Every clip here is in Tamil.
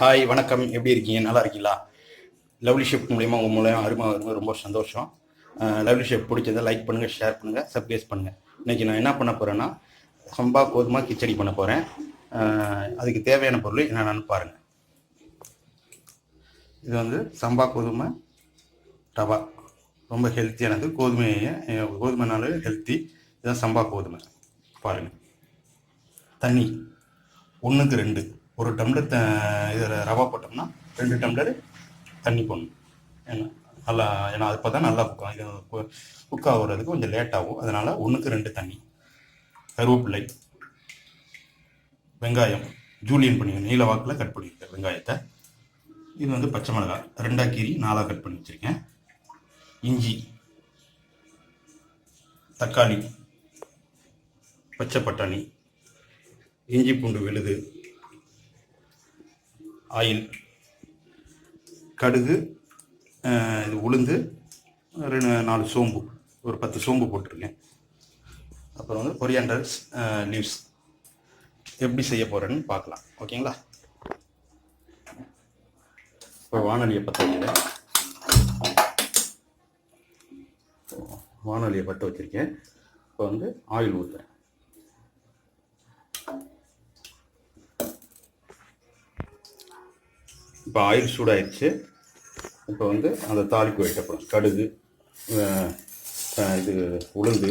ஹாய் வணக்கம். எப்படி இருக்கீங்க? நல்லா இருக்கீங்களா? லவ்லி ஷிப் மூலியமாக உங்கள் மூலயமா அருமை அருமை ரொம்ப சந்தோஷம். லவ்லி ஷிப் பிடிச்சதை லைக் பண்ணுங்கள் ஷேர் பண்ணுங்கள் சப்ஸ்கிரைப் பண்ணுங்கள் இன்றைக்கி நான் என்ன பண்ண போகிறேன்னா சம்பா கோதுமா கிச்சடி பண்ண போகிறேன் அதுக்கு தேவையான பொருள் என்னென்னு பாருங்கள் இது வந்து சம்பா கோதுமை ரவா. ரொம்ப ஹெல்த்தியானது கோதுமை அஹ் கோதுமைனால ஹெல்த்தி இதுதான் சம்பா கோதுமை. பாருங்கள் தண்ணி. ஒன்றுக்கு ரெண்டு. ஒரு டம்ளர் த இதில் ரவா போட்டோம்னா ரெண்டு டம்ளர் தண்ணி போடணும். ஏன்னா நல்லா ஏன்னா அப்போ தான் நல்லா குக் இது குக் ஆகுறதுக்கு கொஞ்சம் லேட் ஆகும். அதனால் ஒன்றுக்கு ரெண்டு தண்ணி. கருவேப்பிள்ளை வெங்காயம் ஜூலியன் பண்ணி நீல வாக்கில் கட் பண்ணியிருக்கேன் வெங்காயத்தை. இது வந்து பச்சை மிளகாய். ரெண்டாக கீரி நாலாக கட் பண்ணி வச்சுருக்கேன். இஞ்சி தக்காளி பச்சை பட்டாணி இஞ்சி பூண்டு விழுது ஆயில். கடுகு இது உளுந்து ரெண்டு நாலு சோம்பு ஒரு பத்து சோம்பு போட்டிருக்கேன். அப்புறம் வந்து கொரியாண்டர்ஸ் லீவ்ஸ் எப்படி செய்ய போகிறேன்னு பார்க்கலாம். ஓகேங்களா? இப்போ வானொலியை பற்ற வைக்கிறேன் வானொலியை பற்ற வச்சுருக்கேன். இப்போ வந்து ஆயில் ஊற்றுறேன் இப்போ ஆயில் சூடாயிடுச்சு. இப்போ வந்து அந்த தாளிப்பு வைக்கப்படும். கடுகு இது உளுந்து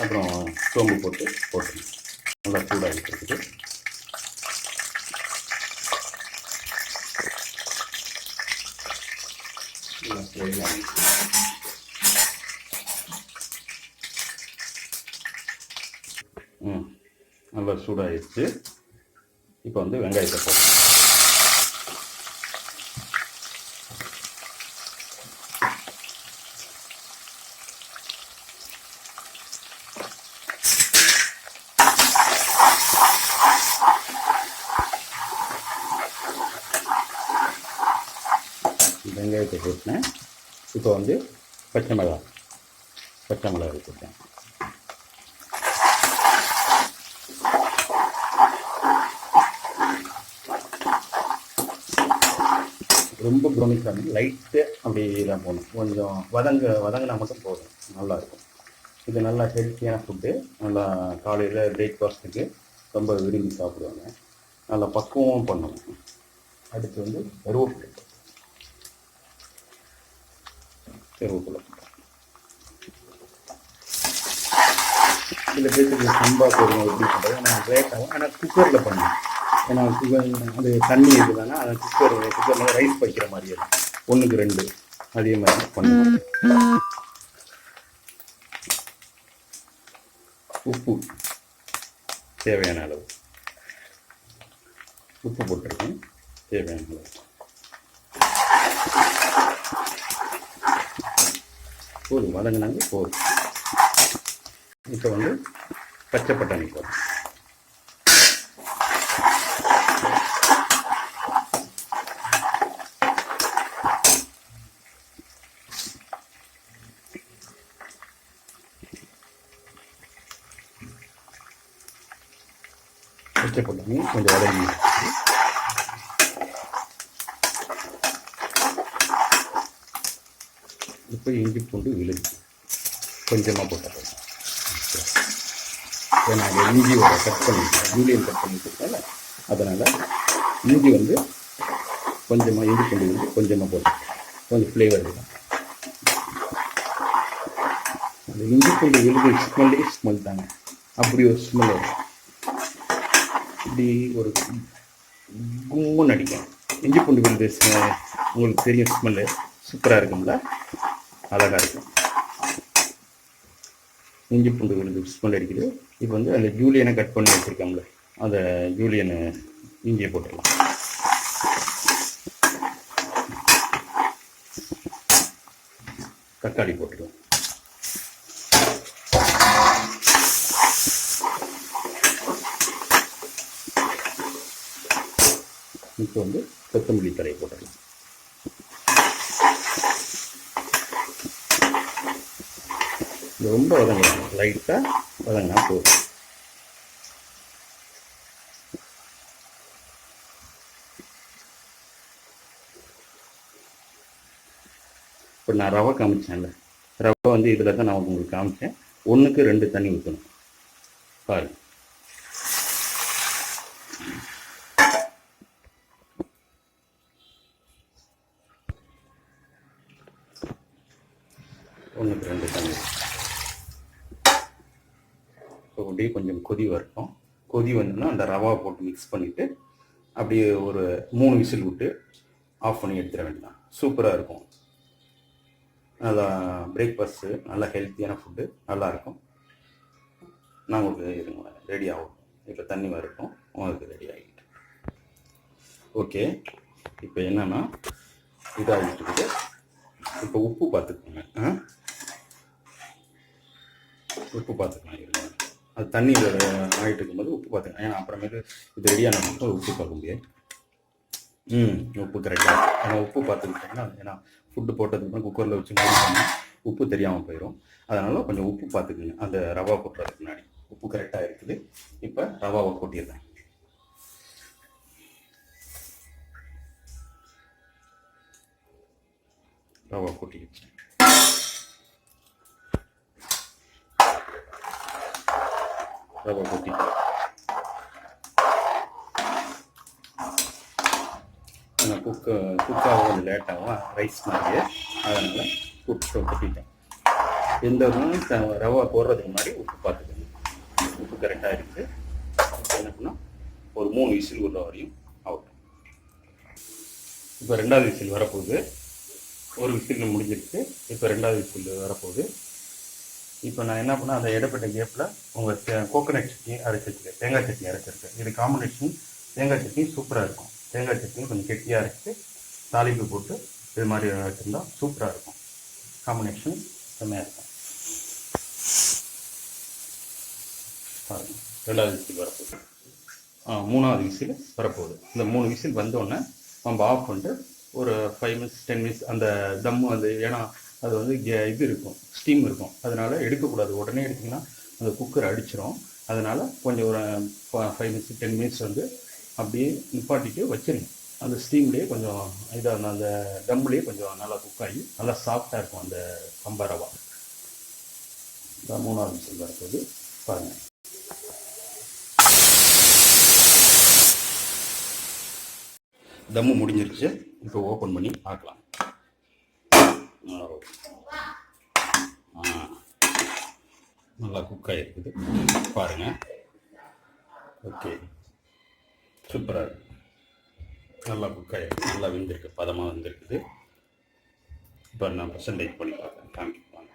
அப்புறம் சோம்பு போட்டு போட்டுருங்க நல்லா சூடாகிட்டு இருக்குது நல்லா ம் நல்லா சூடாகிடுச்சு. இப்போ வந்து வெங்காயத்தை போடுறோம் வெங்காயத்தை இப்போ வந்து பச்சை மிளகா பச்சை மிளகா எடுத்துட்டேன் ரொம்ப ப்ரௌனிஷ் லைட்டு அப்படி தான் போகணும். கொஞ்சம் வதங்க வதங்கினா மட்டும் போதும். நல்லாயிருக்கும் இது நல்லா ஹெல்த்தியான ஃபுட்டு நல்லா காலையில் பிரேக்ஃபாஸ்ட்டுக்கு ரொம்ப விரும்பி சாப்பிடுவாங்க. நல்லா பக்குவம் பண்ணணும். அடுத்து வந்து கருவேப்பிலை. கருவேப்பிலை சில பேருக்கு சம்பா போடுவோம் எப்படி சொல்கிறது நான் லேட் ஆகும் ஆனால் குக்கரில் பண்ணுவேன் ஏன்னா குக்கர் அது தண்ணி இருக்குதானா? அதை குக்கர் குக்கரில் ரைஸ் வைக்கிற மாதிரி இருக்கும். ஒன்றுக்கு ரெண்டு. அதே மாதிரி பண்ணுவேன் உப்பு. தேவையான அளவு. உப்பு போட்டிருக்கேன். தேவையான அளவு. போதும் வதங்கினாங்க போதும். இப்போ வந்து பச்சை பட்டாணி போதும் பச்சை பட்டாணி கொஞ்சம் வதங்கி இப்போ இஞ்சி பூண்டு விழுது. கொஞ்சமாக போட்டுறேன் ஏன்னா அந்த இஞ்சியோட கட் பண்ணி ஜூலியன் கட் பண்ணி கொடுத்தால அதனால் இஞ்சி வந்து கொஞ்சமாக இஞ்சி பூண்டு வந்து கொஞ்சமாக போட்டு கொஞ்சம் ஃப்ளேவர் இருக்கும் அந்த இஞ்சி பூண்டு விழுது ஸ்மெல்லே ஸ்மெல் தாங்க அப்படி ஒரு ஸ்மெல் வரும். இப்படி ஒரு கும்முன்னு அடிக்கும் இஞ்சி பூண்டு விழுது உங்களுக்கு தெரியும் ஸ்மெல்லு சூப்பராக இருக்கும்ல? அழகாக இருக்கும் இஞ்சி பூண்டு விழுந்து ஸ்மெல் அடிக்குது இப்போ வந்து அந்த ஜூலியனை கட் பண்ணி வச்சுருக்காங்களே அந்த ஜூலியனை இஞ்சியை போட்டுடலாம். தக்காளி போட்டுருவோம் இப்போ வந்து கொத்தமல்லி தழையை போட்டுடலாம். ரொம்ப வதங்கலாம் லைட்டாக வதங்கினா போதும். இப்போ நான் ரவை காமிச்சேன்ல. ரவை வந்து இதில் தான் நான் உங்களுக்கு காமிச்சேன். ஒன்றுக்கு ரெண்டு தண்ணி ஊற்றணும் பாருங்க. ஒன்றுக்கு ரெண்டு தண்ணி அப்படியே கொஞ்சம் கொதி வரட்டும். கொதி வந்தோன்னா அந்த ரவா போட்டு மிக்ஸ் பண்ணிவிட்டு அப்படியே ஒரு மூணு விசில் விட்டு ஆஃப் பண்ணி எடுத்துட வேண்டியதான் சூப்பராக இருக்கும். நல்லா பிரேக்ஃபாஸ்ட்டு நல்லா ஹெல்த்தியான ஃபுட்டு நல்லாயிருக்கும் நான் உங்களுக்கு இருங்க ரெடி ஆகும். இப்போ தண்ணி வரட்டும். உங்களுக்கு ரெடி ஆகிட்டு. ஓகே இப்போ என்னென்னா இதாகிட்டு இருக்குது. இப்போ உப்பு பார்த்துக்கோங்க. ஆ? உப்பு பார்த்துக்கலாம் இருங்க. அது தண்ணி ஆகிட்டு இருக்கும்போது உப்பு பார்த்துக்கலாம். ஏன்னா அப்புறமேட்டு இது ரெடியான மட்டும் உப்பு பார்க்க முடியாது. ம் உப்பு கரெக்டாக ஏன்னா உப்பு பார்த்துக்கிட்டிங்கன்னா ஏன்னா ஃபுட்டு போட்டதுக்கு குக்கரில் வச்சு உப்பு தெரியாமல் போயிடும் அதனால் கொஞ்சம் உப்பு பார்த்துக்குங்க. அந்த ரவா கொட்டுறதுக்கு முன்னாடி. உப்பு கரெக்டாக இருக்குது. இப்போ ரவாவை கொட்டிடுறேன். ரவா கொட்டிடுச்சேன் ரவை ரவா நான் குக்கு குக்காக கொஞ்சம் லேட்டாகும் ரைஸ் மாதிரியே அதனால் உப்பு கொட்டிட்டேன் எந்த இதுவும் ரவா போடுறதுக்கு முன்னாடி உப்பு பார்த்துக்கணும் உப்பு கரெக்டாக இருக்குது என்ன பண்ணால் ஒரு மூணு விசில் உள்ள வரையும் ஆகும் இப்போ ரெண்டாவது விசில் வரப்போகுது. ஒரு விசில் முடிஞ்சிருக்கு இப்போ ரெண்டாவது விசில் வரப்போகுது. இப்போ நான் என்ன பண்ணேன் அந்த இடப்பட்ட கேப்பில் உங்கள் கோகோனட் சட்னி அரைச்சிருக்கேன் தேங்காய் சட்னி அரைச்சிருக்கேன். இது காம்பினேஷன் தேங்காய் சட்னி சூப்பராக இருக்கும். தேங்காய் சட்னி கொஞ்சம் கெட்டியாக அரைச்சி தாளிப்பு போட்டு இது மாதிரி வச்சுருந்தா சூப்பராக இருக்கும். காம்பினேஷன் செம்மையாக இருக்கும். ரெண்டாவது விசில் வரப்போகுது. ஆ மூணாவது விசில் வரப்போகுது. இந்த மூணு விசில் வந்தோடனே நம்ம ஆஃப் பண்ணிட்டு ஒரு ஃபைவ் மினிட்ஸ் டென் மினிட்ஸ் அந்த தம்மு அது ஏன்னா அது வந்து கே- இது இருக்கும் ஸ்டீம் இருக்கும். அதனால் எடுக்கக்கூடாது. உடனே எடுத்திங்கன்னா அந்த குக்கர் அடிச்சிரும். அதனால் கொஞ்சம் ஒரு ஃபைவ் மினிட்ஸ் டென் மினிட்ஸ் வந்து அப்படியே நிப்பாட்டிட்டு வச்சிருங்க. அந்த ஸ்டீம்லேயே கொஞ்சம் இதாக அந்த தம்லேயே கொஞ்சம் நல்லா குக் ஆகி நல்லா சாஃப்டாக இருக்கும் அந்த சம்பா ரவா. மூணாவது விசில் வரப்போது பாருங்கள் தம்மு முடிஞ்சிருச்சு. இப்போ ஓப்பன் பண்ணி பார்க்கலாம். நல்லா இருக்குது. பாருங்கள் ஓகே. சூப்பராக நல்லா புக்காக இருக்குது நல்லா வெந்திருக்கு. பதமாக வந்திருக்குது. இப்போ நான் பர்சன்டேஜ் பண்ணி பார்க்குறேன். காமிப்பாங்க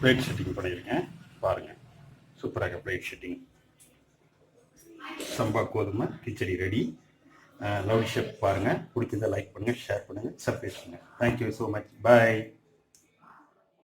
பிளேட் செட்டிங் பண்ணியிருக்கேன். பாருங்கள் சூப்பராக பிளேட் செட்டிங் சம்பா கோதுமை கிச்சடி ரெடி லவ் ஷெஃப் பாருங்கள் பிடிச்சிருந்தா லைக் பண்ணுங்கள் ஷேர் பண்ணுங்கள் சப்ஸ்கிரைப் பண்ணுங்கள் தேங்க்யூ ஸோ மச் பாய்